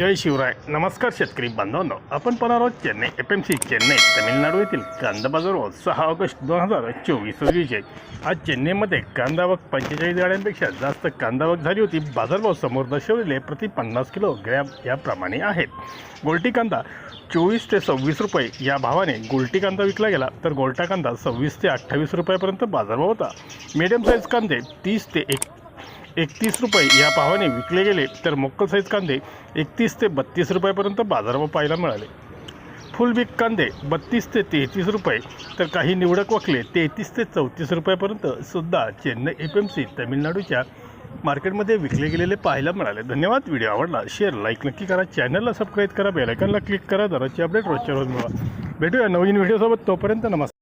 जय शिवराय. नमस्कार शेतकरी बांधवांनो. आपण पण आहोत Chennai F M C Chennai Tamil Nadu येथील कांदा बाजार सहा ऑगस्ट दोन हजार चोवीस रोजीचे. आज चेन्नईमध्ये कांदावक पंचेचाळीस गाड्यांपेक्षा जास्त कांदा झाली होती. बाजारभाव समोर दर्शवलेले प्रति पन्नास किलो ग्रॅम याप्रमाणे आहेत गोल्टी कांदा चोवीस ते सव्वीस रुपये या भावाने गोल्टी कांदा विकला गेला. तर गोल्टा कांदा सव्वीस ते अठ्ठावीस रुपयापर्यंत बाजारभाव होता. मीडियम साईज कांदे तीस ते एक एकतीस रुपये या भावाने विकले गेले तर मोक्कल साईज कांदे एकतीस ते बत्तीस रुपयापर्यंत बाजारभाव पाहायला मिळाले. फुलबीक कांदे बत्तीस ते तेहतीस रुपये तर काही निवडक वकले तेहतीस ते चौतीस रुपयापर्यंत सुद्धा चेन्नई एफ एम सी तमिळनाडूच्या मार्केटमध्ये विकले गेलेले पाहायला मिळाले. धन्यवाद. व्हिडिओ आवडला शेअर लाईक नक्की करा. चॅनलला सबस्क्राईब करा बेलायकनला क्लिक करा. दराची अपडेट रोजच्या रोज मिळवा. भेटूया नवीन व्हिडिओसोबत. तोपर्यंत नमस्कार.